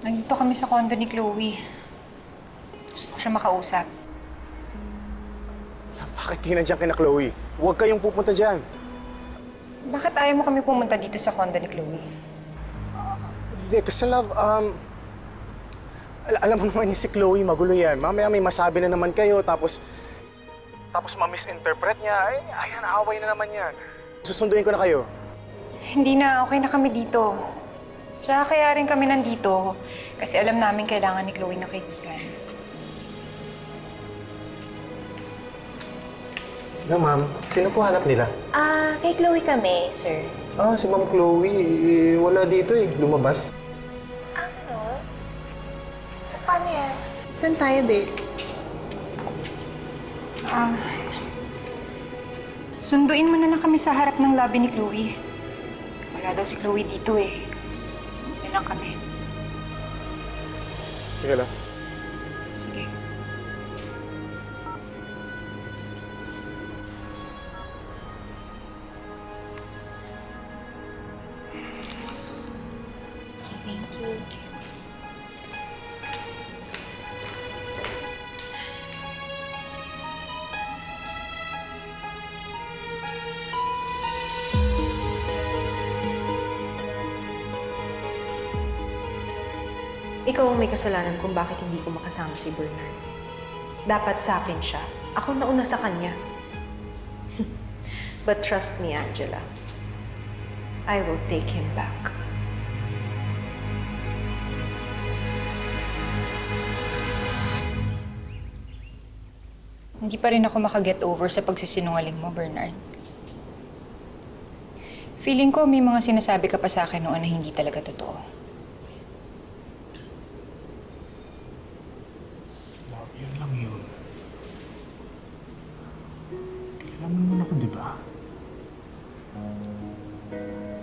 Nandito kami sa condo ni Chloe. Gusto ko siya makausap. Sa bakit kayo nandiyan kina Chloe? Huwag kayong pupunta dyan. Bakit ayaw mo kami pumunta dito sa condo ni Chloe? Hindi, kasi love, um... al- alam mo naman yung si Chloe, magulo yan. Mamaya may masabi na naman kayo, tapos... Tapos ma-misinterpret niya. Ay, ayan, away na naman yan. Susunduin ko na kayo. Hindi na, okay na kami dito. Tsaka kaya rin kami nandito kasi alam namin kailangan ni Chloe ng kaibigan. No, ma'am. Sino po hanap nila? Ah, kay Chloe kami, sir. Ah, si Ma'am Chloe. Eh, wala dito eh. Lumabas. Ano? Paano yan? Saan tayo, bes? Ah, sunduin mo na lang kami sa harap ng labi ni Chloe. Wala daw si Chloe dito eh. Dito lang kami. Sige, love. Sige. Thank you. Ikaw ang may kasalanan kung bakit hindi ko makasama si Bernard. Dapat sa akin siya. Ako nauna sa kanya. But trust me, Angela. I will take him back. Hindi pa rin ako makaget over sa pagsisinungaling mo, Bernard. Feeling ko may mga sinasabi ka pa sa akin noon na hindi talaga totoo. Love, yun lang yun. Kilala mo naman ako, di ba?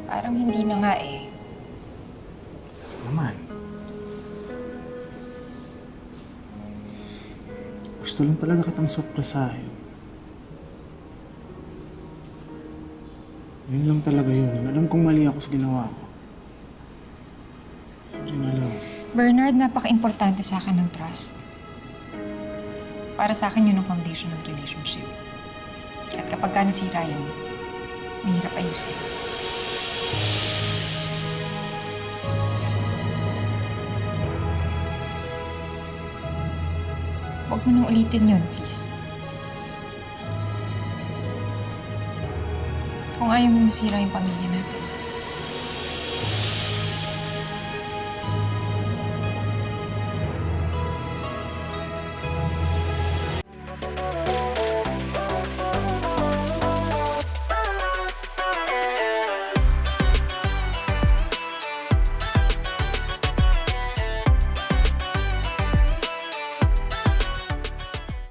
Parang hindi na nga eh. Naman. Gusto lang talaga kitang sorpresahin. Yun lang talaga yun. Alam kong mali ako sa ginawa ko. Sorry na lang. Bernard, napaka-importante sa akin ng trust. Para sa akin yun ang foundation ng relationship. At kapag ka nasira yun, mahirap ayusin. Huwag mo nang ulitin yun, please. Kung ayaw mo masira yung pamilya natin.